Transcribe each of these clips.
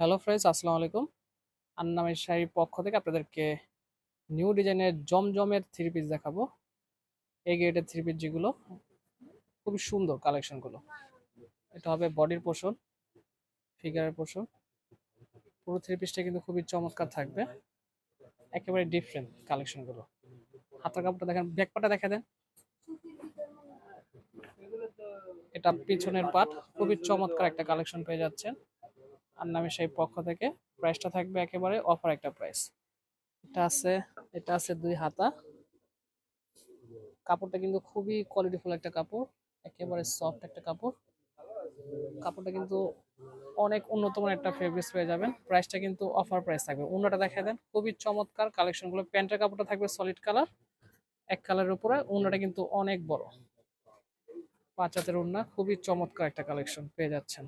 Hello friends আসসালামু আলাইকুম। আন্নামের শাড়ির পক্ষ থেকে আপনাদেরকে নিউ ডিজাইনের জমজমের থ্রি পিস দেখাবো। এই গ্রেডের থ্রি পিস যেগুলো, খুবই সুন্দর কালেকশনগুলো এটা হবে বডির পোষণ ফিগারের পোষণ পুরো থ্রি পিসটা কিন্তু খুবই চমৎকার থাকবে। একেবারে ডিফারেন্ট কালেকশনগুলো হাতের কাপড়টা দেখেন ব্যাকপাটা দেখা দেন। এটা পিছনের পাট খুবই চমৎকার একটা কালেকশন পেয়ে যাচ্ছেন। আর নামে সেই পক্ষ থেকে প্রাইসটা থাকবে একেবারে অফার একটা প্রাইস এটা আছে এটা আছে দুই হাতা। কাপড়টা কিন্তু খুবই কোয়ালিটিফুল একটা কাপড়, একেবারে সফট একটা কাপড়। কাপড়টা কিন্তু অনেক উন্নত মানের একটা ফেব্রিক্স পেয়ে যাবেন। প্রাইসটা কিন্তু অফার প্রাইস থাকবে। অন্যটা দেখা দেন, খুবই চমৎকার কালেকশনগুলো প্যান্টের কাপড়টা থাকবে সলিড কালার এক কালারের উপরে। অন্যটা কিন্তু অনেক বড়। পাঁচ হাতের ওড়না, খুবই চমৎকার একটা কালেকশন পেয়ে যাচ্ছেন।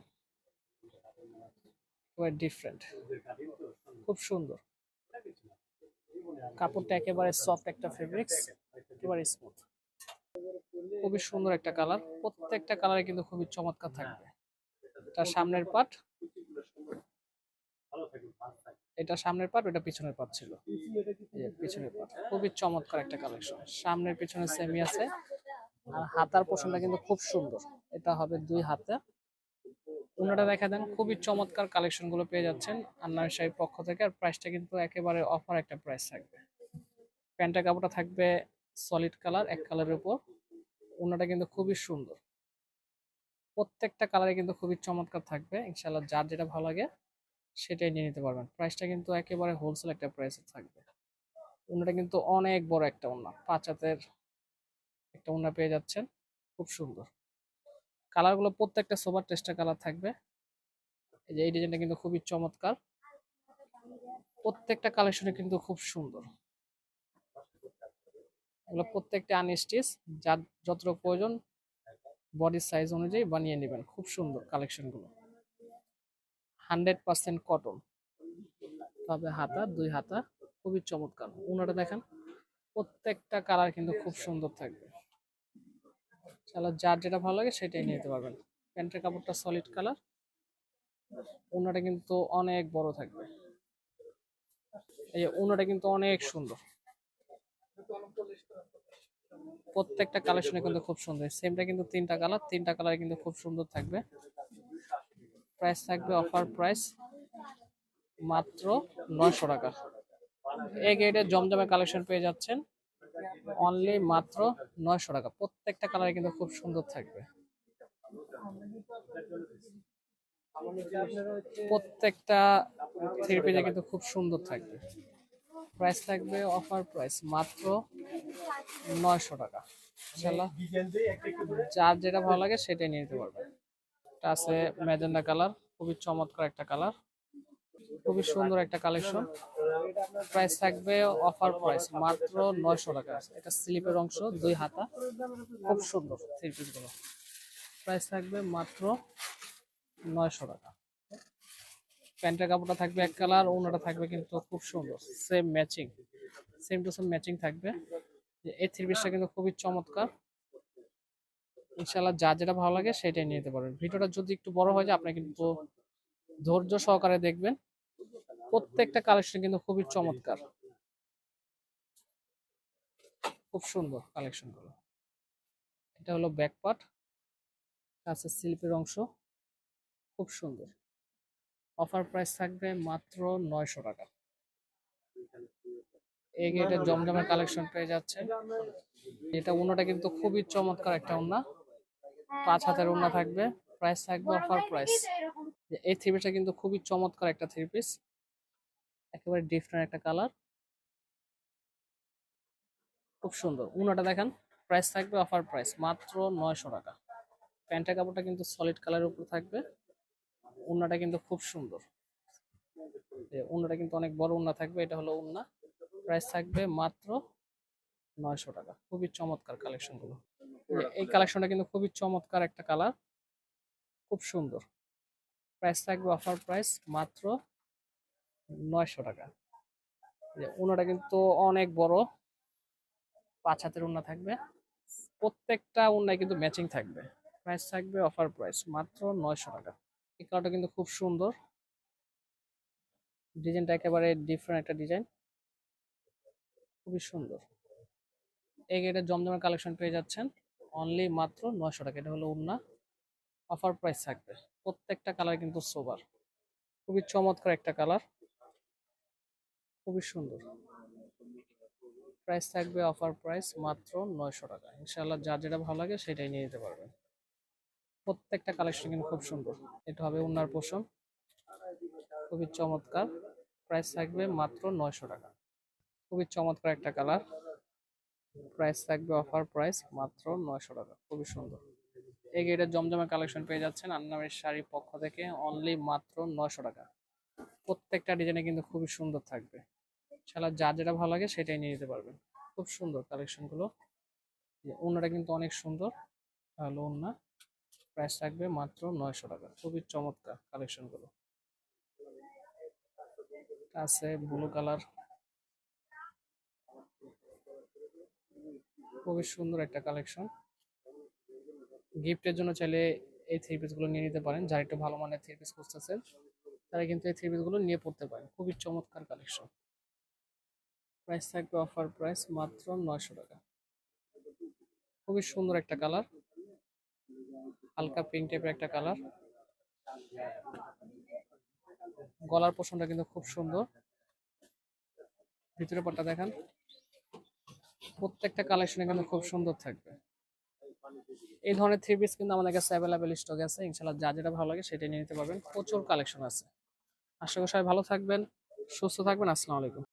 একেবারে ডিফারেন্ট খুব সুন্দর। কাপড়টা একেবারে সফট একটা ফেব্রিক্স একেবারে স্মুথ খুবই সুন্দর একটা কালার প্রত্যেকটা কালারে কিন্তু খুবই চমৎকার থাকবে। এটা সামনের পাট এটা সামনের পাট ওটা পিছনের পাট ছিল। পিছনের পাট খুবই চমৎকার একটা কালেকশন সামনের পিছনে সেমি আছে। আর হাতার পোষণটা কিন্তু খুব সুন্দর। এটা হবে দুই হাতে। ওনাটা দেখা দেন, খুবই চমৎকার কালেকশনগুলো পেয়ে যাচ্ছেন আন্নার শাড়ির পক্ষ থেকে। আর প্রাইসটা কিন্তু একেবারে অফার একটা প্রাইস থাকবে। প্যান্টের কাপড়টা থাকবে সলিড কালার এক কালারের উপর। ওনাটা কিন্তু খুবই সুন্দর। প্রত্যেকটা কালারে কিন্তু খুবই চমৎকার থাকবে। ইনশাল্লাহ যার যেটা ভালো লাগে সেটাই নিয়ে নিতে পারবেন। প্রাইসটা কিন্তু একেবারে হোলসেল একটা প্রাইসে থাকবে। ওনাটা কিন্তু অনেক বড় একটা ওনা পাঁচ হাতের একটা ওনা পেয়ে যাচ্ছেন। খুব সুন্দর। কালারগুলো প্রত্যেকটা সোবার টেস্টার কালার থাকবে। এই যে এই ডিজাইনটা কিন্তু খুবই চমৎকার। প্রত্যেকটা কালেকশনে কিন্তু খুব সুন্দর। এগুলো প্রত্যেকটা আনস্টিচ যার যতটুকু প্রয়োজন বডির সাইজ অনুযায়ী বানিয়ে নেবেন। খুব সুন্দর কালেকশনগুলো হান্ড্রেড পার্সেন্ট কটন তবে হাতা, দুই হাতা, খুবই চমৎকার। উনাটা দেখেন, প্রত্যেকটা কালার কিন্তু খুব সুন্দর থাকবে। চালা যার যেটা ভালো লাগে সেটাই নিতে পারবেন। প্যান্টের কাপড়টা সলিড কালার ওনাটা কিন্তু অনেক বড় থাকবে। এই যে ওনাটা কিন্তু অনেক সুন্দর। প্রত্যেকটা কালেকশনে কিন্তু খুব সুন্দর। সেমটা কিন্তু তিনটা কালার তিনটা কালার কিন্তু খুব সুন্দর থাকবে। প্রাইস থাকবে অফার প্রাইস মাত্র নয়শো টাকা। এই গেটের জমজমে কালেকশন পেয়ে যাচ্ছেন। অনলি মাত্র নয়শো টাকা। প্রত্যেকটা কালার কিন্তু খুব সুন্দর থাকবে। প্রত্যেকটা থ্রি কিন্তু খুব সুন্দর থাকবে। প্রাইস থাকবে অফার প্রাইস মাত্র নয়শো টাকা। ইনশাল্লাহ যার যেটা ভালো লাগে সেটাই নিয়ে নিতে পারবে। এটা আছে ম্যাজেন্ডা কালার খুবই চমৎকার একটা কালার খুবই সুন্দর একটা কালেকশন প্রাইস থাকবে অফার প্রাইস মাত্র নয়শো টাকা। এটা স্লিপের অংশ, দুই হাতা। খুব সুন্দর থ্রি পিসগুলো প্রাইস থাকবে মাত্র নয়শো টাকা। প্যান্টের কাপড়টা থাকবে এক কালার ওনাটা থাকবে কিন্তু খুব সুন্দর। Same matching same to same matching থাকবে। এই থ্রি পিসটা কিন্তু খুবই চমৎকার। ইনশাল্লাহ যা যেটা ভালো লাগে সেটাই নিয়ে নিতে পারবেন। ভিডিওটা যদি একটু বড় হয়ে যায়, আপনি কিন্তু ধৈর্য সহকারে দেখবেন। প্রত্যেকটা কালেকশন কিন্তু খুবই চমৎকার। খুব সুন্দর কালেকশনগুলো এটা হলো ব্যাক পার্ট কাছে শিল্পের অংশ। খুব সুন্দর। অফার প্রাইস থাকবে মাত্র নয়শো টাকা। এই গেটের জমজমের কালেকশন পেয়ে যাচ্ছে। এটা উন্নাটা কিন্তু খুবই চমৎকার একটা উন্না পাঁচ হাতের উন্না থাকবে। প্রাইস থাকবে অফার প্রাইস এই থ্রি পিসটা কিন্তু খুবই চমৎকার একটা থ্রি পিস একেবারে ডিফারেন্ট একটা কালার খুব সুন্দর। উনাটা দেখেন প্রাইস থাকবে অফার প্রাইস মাত্র নয়শো টাকা। প্যান্টের কাপড়টা কিন্তু সলিড কালারের উপর থাকবে। উন্নাটা কিন্তু খুব সুন্দর। উন্নাটা কিন্তু অনেক বড় উন্না থাকবে, এটা হলো উন্না প্রাইস থাকবে মাত্র নয়শো টাকা। খুবই চমৎকার কালেকশনগুলো এই কালেকশনটা কিন্তু খুবই চমৎকার একটা কালার খুব সুন্দর। প্রাইস থাকবে অফার প্রাইস মাত্র নয়শো টাকা। উনাটা কিন্তু অনেক বড়। পাঁচ হাতের উন্না থাকবে। প্রত্যেকটা উন্নায় কিন্তু ম্যাচিং থাকবে। প্রাইস থাকবে অফার প্রাইস মাত্র নয়শো টাকা। এই কালারটা কিন্তু খুব সুন্দর। ডিজাইনটা একেবারে ডিফারেন্ট একটা ডিজাইন খুবই সুন্দর। এই এটা জমজমের কালেকশন পেয়ে যাচ্ছেন। অনলি মাত্র নয়শো টাকা। এটা হলো উন্না অফার প্রাইস থাকবে। প্রত্যেকটা কালার কিন্তু সোবার খুবই চমৎকার একটা কালার খুবই সুন্দর। প্রাইস থাকবে অফার প্রাইস মাত্র নয়শো টাকা। ইনশাল্লাহ যার যেটা ভালো লাগে সেটাই নিয়ে নিতে পারবেন। প্রত্যেকটা কালেকশন কিন্তু খুব সুন্দর। এটা হবে উন্নার পোষণ খুবই চমৎকার। প্রাইস থাকবে মাত্র নয়শো টাকা। খুবই চমৎকার একটা কালার প্রাইস থাকবে অফার প্রাইস মাত্র নয়শো টাকা। খুবই সুন্দর। এই গেটের জমজমে কালেকশন পেয়ে যাচ্ছেন আন্নামের শাড়ি পক্ষ থেকে অনলি মাত্র নয়শো টাকা। প্রত্যেকটা ডিজাইনে কিন্তু খুবই সুন্দর থাকবে। শালা যা যেটা ভালো লাগে সেটাই নিয়ে নিতে পারবেন। খুব সুন্দর কালেকশনগুলো ওনাটা কিন্তু অনেক সুন্দর। তাহলে ওনা প্রাইস থাকবে মাত্র নয়শো টাকা। খুবই চমৎকার কালেকশনগুলো আছে ব্লু কালার খুবই সুন্দর একটা কালেকশন গিফটের জন্য চাইলে এই থ্রি পিসগুলো নিয়ে নিতে পারেন। যারা একটু ভালো মানের থ্রি পিস খুঁজতেছেন, তারা কিন্তু এই থ্রি পিসগুলো নিয়ে পড়তে পারেন। খুবই চমৎকার কালেকশন প্রাইস থাকবে অফার প্রাইস মাত্র নয়শো টাকা। খুবই সুন্দর একটা কালার হালকা পিঙ্ক টাইপের একটা কালার গলার পোষণটা কিন্তু খুব সুন্দর। ভিতরে পাটটা দেখান। প্রত্যেকটা কালেকশনে কিন্তু খুব সুন্দর থাকবে। এই ধরনের থ্রি পিস কিন্তু আমাদের কাছে অ্যাভেলেবেল স্টক আছে। ইনশাল্লাহ যা যেটা ভালো লাগে সেটা নিয়ে নিতে পারবেন। প্রচুর কালেকশন আছে। আশা করি সবাই ভালো থাকবেন, সুস্থ থাকবেন। আসসালামু আলাইকুম।